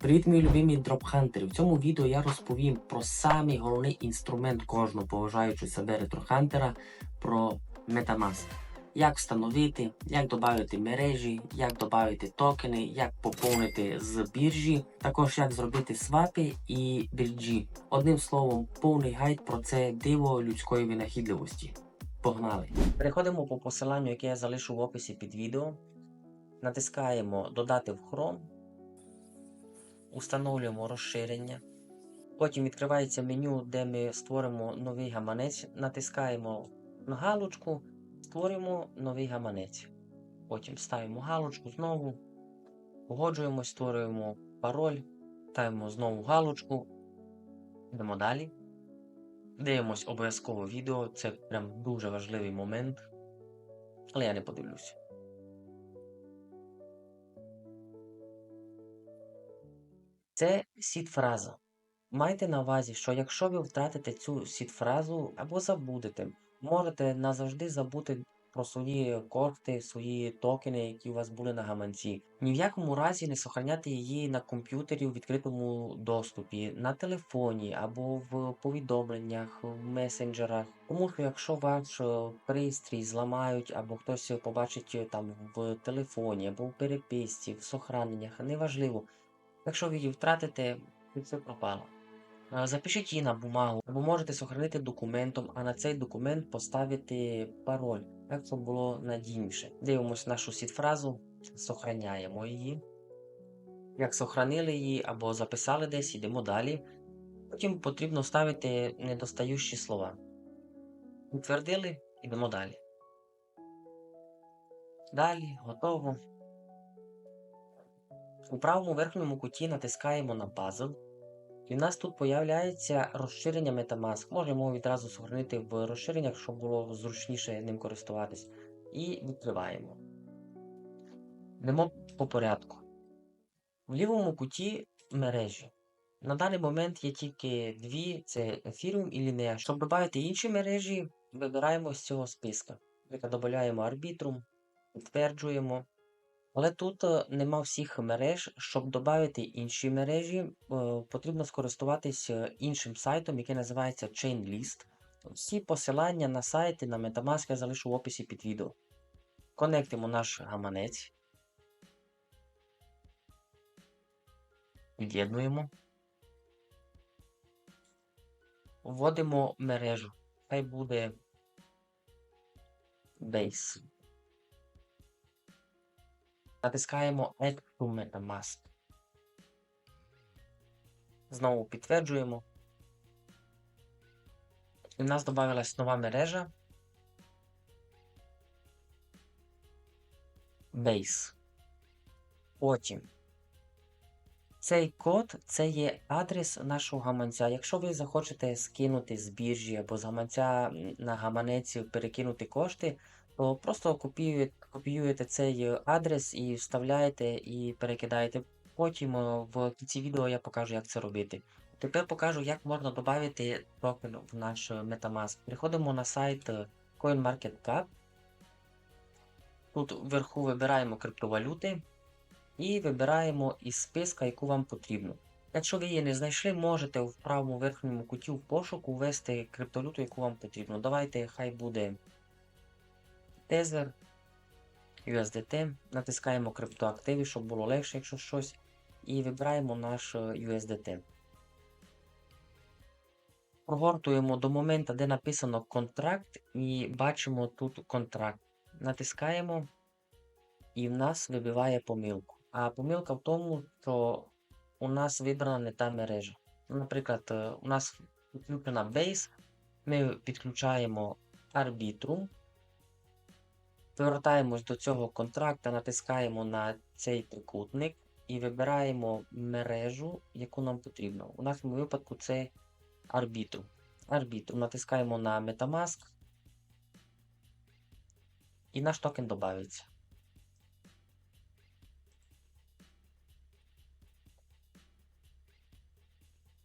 Привіт, мої любимі дропхантери! В цьому відео я розповім про самий головний інструмент кожного поважаючого себе ретрохантера про Metamask. Як встановити, як додати мережі, як додати токени, як поповнити з біржі, також як зробити свапи і бірджі. Одним словом, повний гайд про це диво людської винахідливості. Погнали! Переходимо по посиланню, яке я залишу в описі під відео. Натискаємо Додати в Chrome. Установлюємо розширення. Потім відкривається меню, де ми створимо новий гаманець. Натискаємо на галочку, створюємо новий гаманець. Потім ставимо галочку знову. Погоджуємось, створюємо пароль, ставимо знову галочку. Йдемо далі. Дивимось обов'язково відео. Це прям дуже важливий момент. Але я не подивлюся. Це сід-фраза. Майте на увазі, що якщо ви втратите цю сід-фразу або забудете, можете назавжди забути про свої кошти, свої токени, які у вас були на гаманці. Ні в якому разі не сохраняти її на комп'ютері у відкритому доступі, на телефоні або в повідомленнях, в месенджерах. Тому що якщо ваш е, пристрій зламають, або хтось побачить е, там в телефоні, або в переписці, в сохраненнях, неважливо. Якщо ви її втратите, то все пропало. Запишіть її на бумагу, або можете сохранити документом, а на цей документ поставити пароль, так щоб було надійніше. Дивимось нашу сід-фразу, сохраняємо її. Як сохранили її або записали десь, йдемо далі. Потім потрібно ставити недостаючі слова. Підтвердили, йдемо далі. Далі, готово. У правому верхньому куті натискаємо на пазл. І в нас тут появляється розширення Metamask. Можемо його відразу сохранити в розширеннях, щоб було зручніше ним користуватись. І відкриваємо. Йдемо по порядку. В лівому куті мережі. На даний момент є тільки дві: це Ethereum і Linea. Щоб додати інші мережі, вибираємо з цього списка. Додаємо Arbitrum, підтверджуємо. Але тут е, нема всіх мереж. Щоб додати інші мережі, е, потрібно скористуватись е, іншим сайтом, який називається Chainlist. Всі посилання на сайти на Metamask я залишу в описі під відео. Конектимо наш гаманець. Від'єднуємо. Вводимо мережу. Хай буде Base. Натискаємо Add to MetaMask. Знову підтверджуємо. І в нас додавалась нова мережа. Base. Потім. Цей код це є адрес нашого гаманця. Якщо ви захочете скинути з біржі або з гаманця на гаманець перекинути кошти, то просто копіюєте, копіюєте цей адрес і вставляєте і перекидаєте. Потім е, в кінці відео я покажу, як це робити. Тепер покажу, як можна додати токен в наш Metamask. Переходимо на сайт е, CoinMarketCap. Тут вверху вибираємо криптовалюти і вибираємо із списка, яку вам потрібно. Якщо ви її не знайшли, можете в правому верхньому куті в пошуку ввести криптовалюту, яку вам потрібно. Давайте хай буде Tether, USDT, натискаємо криптоактиви, щоб було легше, якщо щось, і вибираємо наш е, USDT. Прогортуємо до моменту, де написано контракт, і бачимо тут контракт. Натискаємо, і в нас вибиває помилку. А помилка в тому, що у нас вибрана не та мережа. Наприклад, е, у нас підключена Base, ми підключаємо Arbitrum. Повертаємось до цього контракта, натискаємо на цей трикутник і вибираємо мережу, яку нам потрібно. У нашому випадку це Arbitrum. Arbitrum. Натискаємо на Metamask. І наш токен додається.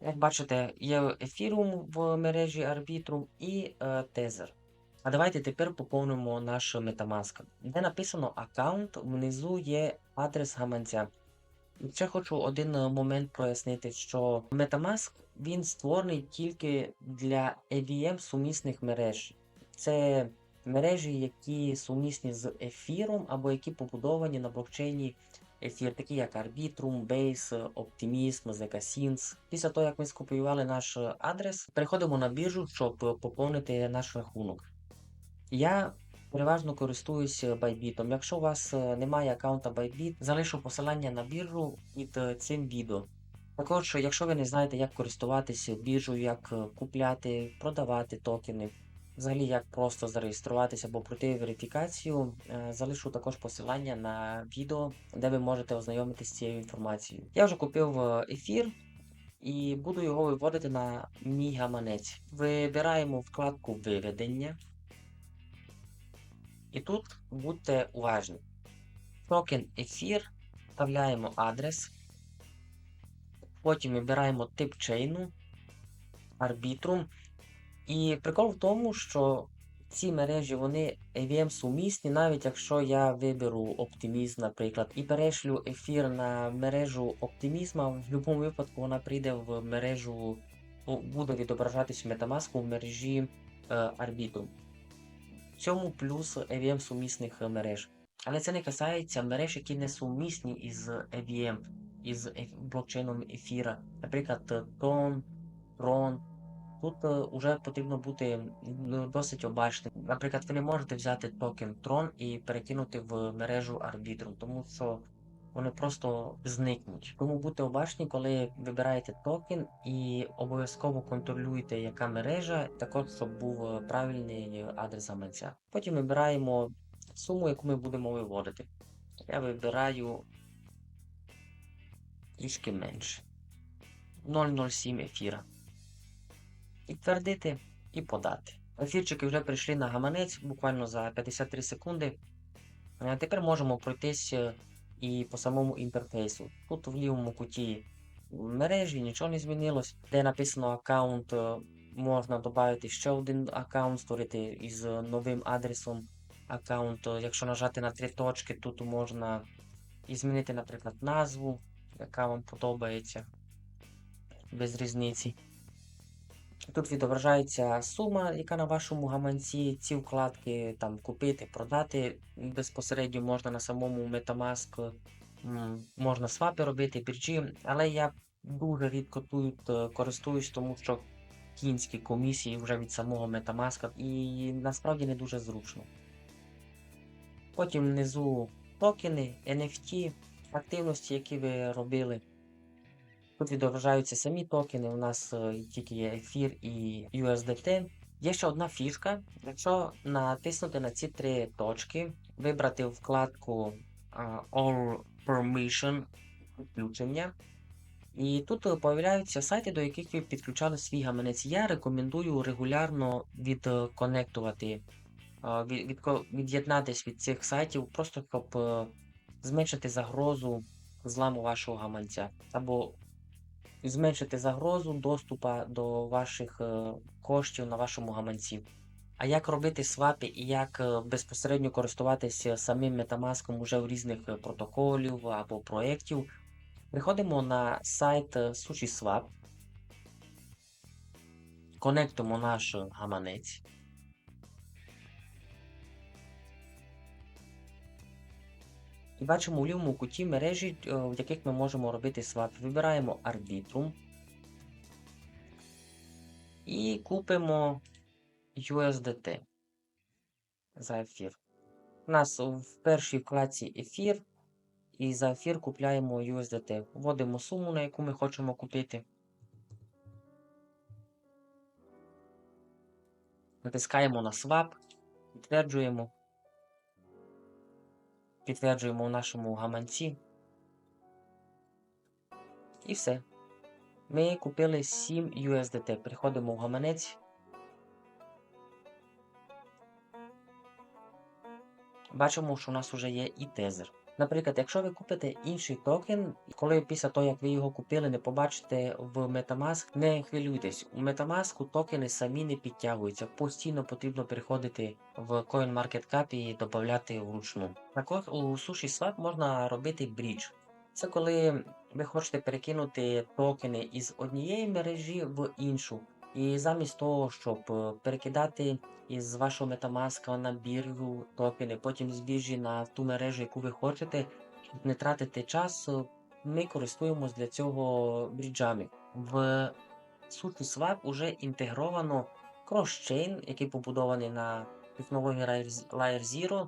Як бачите, є Ethereum в мережі Arbitrum і е, Tether. А давайте тепер поповнимо наш Metamask. Де написано аккаунт, внизу є адрес гаманця. Ще хочу один е, момент прояснити, що Metamask він створений тільки для EVM сумісних мереж. Це мережі, які сумісні з ефіром або які побудовані на блокчейні ефір, такі як Arbitrum, Base, Optimism, ZK Після того, як ми скопіювали наш адрес, переходимо на біржу, щоб поповнити наш рахунок. Я переважно користуюсь Bybit. Якщо у вас е, немає аккаунта Bybit, залишу посилання на біржу під е, цим відео. Також, якщо ви не знаєте, як користуватися біржею, як е, купляти, продавати токени, взагалі як просто зареєструватися або пройти верифікацію, е, залишу також посилання на відео, де ви можете ознайомитися з цією інформацією. Я вже купив е, ефір і буду його виводити на мій гаманець. Вибираємо вкладку виведення. І тут будьте уважні. Токен ефір, вставляємо адрес. Потім вибираємо тип чейну, арбітрум. І прикол в тому, що ці мережі вони EVM сумісні, навіть якщо я виберу Optimism, наприклад, і перешлю ефір на мережу Оптимізма, в будь-якому випадку вона прийде в мережу, ну, буде відображатись в Metamask в мережі е, Arbitrum. Цьому плюс EVM сумісних е, мереж. Але це не касається мереж, які не сумісні із EVM, із блокчейном ефіра. Наприклад, Tron, Tron. Тут вже потрібно бути ну, досить обачним. Наприклад, ви не можете взяти токен Tron і перекинути в мережу Arbitrum, тому що вони просто зникнуть. Тому будьте обачні, коли вибираєте токен і обов'язково контролюйте, яка мережа, також щоб був е, правильний адрес гаманця. Потім вибираємо суму, яку ми будемо виводити. Я вибираю трішки менше. 0,07 ефіра. Підтвердити і подати. Ефірчики вже прийшли на гаманець буквально за 53 секунди. Тепер можемо пройтись е, і по самому інтерфейсу. Тут в лівому куті мережі нічого не змінилось. Де написано аккаунт, е, можна додати ще один аккаунт, створити із новим адресом аккаунту. Якщо нажати на три точки, тут можна і змінити, наприклад, назву, яка вам подобається. Без різниці. Тут відображається сума, яка на вашому гаманці, ці вкладки там купити, продати безпосередньо можна на самому Metamask, можна свапи робити, біржі, але я дуже рідко тут е, користуюсь, тому що кінські комісії вже від самого Metamask і насправді не дуже зручно. Потім внизу токени, NFT, активності, які ви робили. Тут відображаються самі токени, у нас е, тільки є ефір і USDT. Є ще одна фішка. Якщо натиснути на ці три точки, вибрати вкладку All Permission включення. І тут е, появляються сайти, до яких ви підключали свій гаманець. Я рекомендую регулярно відконектувати, від'єднатись від цих сайтів, просто щоб е, зменшити загрозу зламу вашого гаманця. Або зменшити загрозу доступу до ваших е, коштів на вашому гаманці. А як робити свапи і як е, безпосередньо користуватися самим Metamask уже в різних е, протоколів або проєктів, приходимо на сайт е, SushiSwap, конектимо наш гаманець. І бачимо у лівому куті мережі, е, в яких ми можемо робити свап. Вибираємо Arbitrum і купимо USDT за ефір. У нас в першій вкладці ефір, і за ефір купляємо USDT. Вводимо суму, на яку ми хочемо купити. Натискаємо на swap, підтверджуємо. Підтверджуємо в нашому гаманці. І все. Ми купили 7 USDT. Приходимо в гаманець. Бачимо, що у нас вже є і тезер. Наприклад, якщо ви купите інший токен, коли після того, як ви його купили, не побачите в Metamask, не хвилюйтесь. У Metamask токени самі не підтягуються. Постійно потрібно переходити в CoinMarketCap і додати вручну. Також у SushiSwap можна робити брідж. Це коли ви хочете перекинути токени із однієї мережі в іншу. І замість того, щоб е, перекидати із вашого MetaMask на біржу токени, потім з біржі на ту мережу, яку ви хочете, щоб не тратити час, е, ми користуємось для цього бріджами. В SushiSwap уже інтегровано кросчейн, який побудований на технології Layer Zero,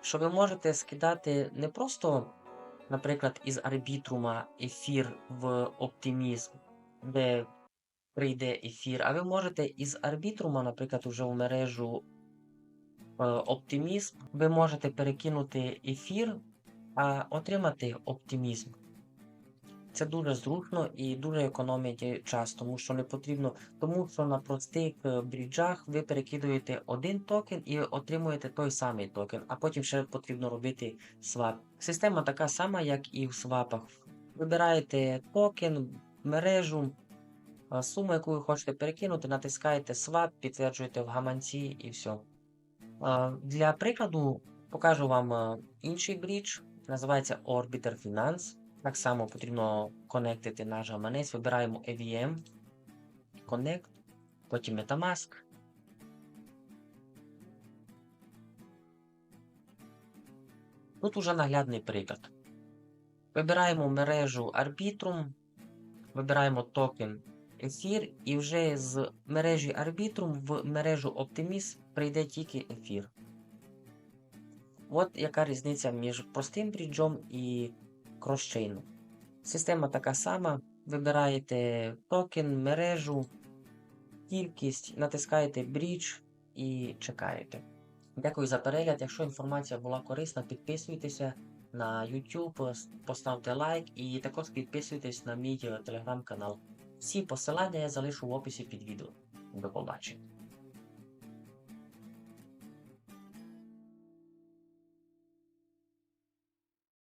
що ви можете скидати не просто, наприклад, із арбітрума ефір в Optimism, де прийде ефір, а ви можете із арбітрума, наприклад, уже в мережу е, Optimism, ви можете перекинути ефір, а отримати оптимізм. Це дуже зручно і дуже економить час, тому що не потрібно, тому що на простих е, бріджах ви перекидуєте один токен і отримуєте той самий токен, а потім ще потрібно робити свап. Система така сама, як і в свапах. Вибираєте токен, мережу, суму, яку ви хочете перекинути, натискаєте свап, підтверджуєте в гаманці і все. Для прикладу покажу вам інший брідж, називається Orbiter Finance. Так само потрібно конектити наш гаманець. Вибираємо EVM, Connect, потім Metamask. Тут уже наглядний приклад. Вибираємо мережу Arbitrum, вибираємо токен ефір, і вже з мережі Arbitrum в мережу Optimis прийде тільки ефір. От яка різниця між простим бріджом і кросчейном. Система така сама. Вибираєте токен, мережу, кількість, натискаєте брідж і чекаєте. Дякую за перегляд. Якщо інформація була корисна, підписуйтеся на YouTube, поставте лайк і також підписуйтесь на мій телеграм-канал. Всі посилання я залишу в описі під відео. До побачення.